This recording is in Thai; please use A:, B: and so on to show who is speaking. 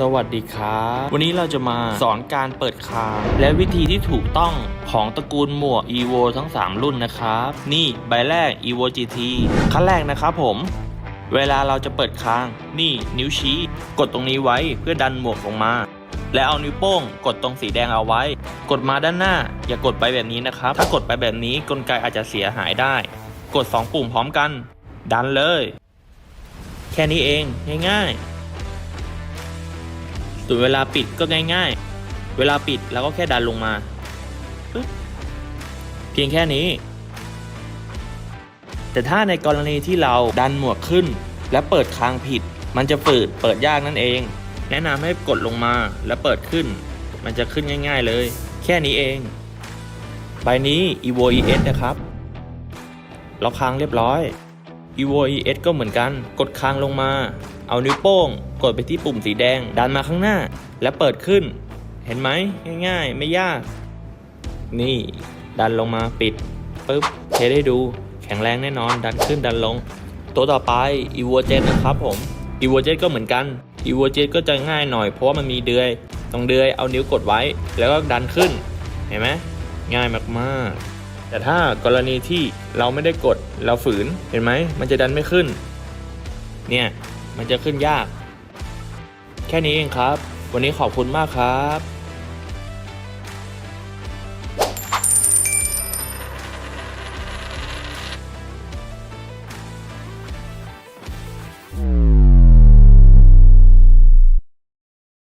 A: สวัสดีครับ วันนี้เราจะมาสอนการเปิดคางและวิธีที่ถูกต้องของตระกูลหมวก evo ทั้ง 3 รุ่นนะครับ นี่ใบแรก evo gt ขั้นแรกนะครับผม เวลาเราจะเปิดคาง นี่นิ้วชี้ กดตรงนี้ไว้เพื่อดันหมวกลงมา และเอานิ้วโป้ง กดตรงสีแดงเอาไว้ กดมาด้านหน้า อย่ากดไปแบบนี้นะครับ ถ้ากดไปแบบนี้กลไกอาจจะเสียหายได้ กด 2 ปุ่มพร้อมกัน ดันเลย แค่นี้เองง่ายๆ ส่วนเวลาปิดก็ง่าย ๆ เวลาปิดเราก็แค่ดันลงมา เพียงแค่นี้ แต่ถ้าในกรณีที่เราดันหมวกขึ้น และเปิดคางผิด มันจะฝืดเปิดยากนั่นเอง แนะนำให้กดลงมาแล้วเปิดขึ้น มันจะขึ้นง่าย ๆเลย แค่นี้เอง ใบนี้ evo es นะครับ ล็อกคางเรียบร้อย evo es ก็เหมือนกัน กดค้างลงมา เอานิ้วโป้ง กดไปที่ปุ่มสีแดง ดันมาข้างหน้า แล้วเปิดขึ้น เห็นไหมง่ายๆ ไม่ยาก นี่ ดันลงมาปิดปึ๊บเทสให้ดู แข็งแรงแน่นอน ดันขึ้นดันลง ตัวต่อไป evo jet นะครับผม evo jet ก็เหมือนกัน evo jet ก็จะง่ายหน่อยเพราะว่ามันมีเดือยตรงเดือยเอานิ้วกดไว้ แล้วก็ดันขึ้น เห็นไหมง่ายมากๆ แต่ถ้ากรณีที่เราไม่ได้กดเราฝืนเห็นไหมมันจะดันไม่ขึ้น เนี่ยมันจะขึ้นยาก แค่นี้เองครับ วันนี้ขอบคุณมากครับ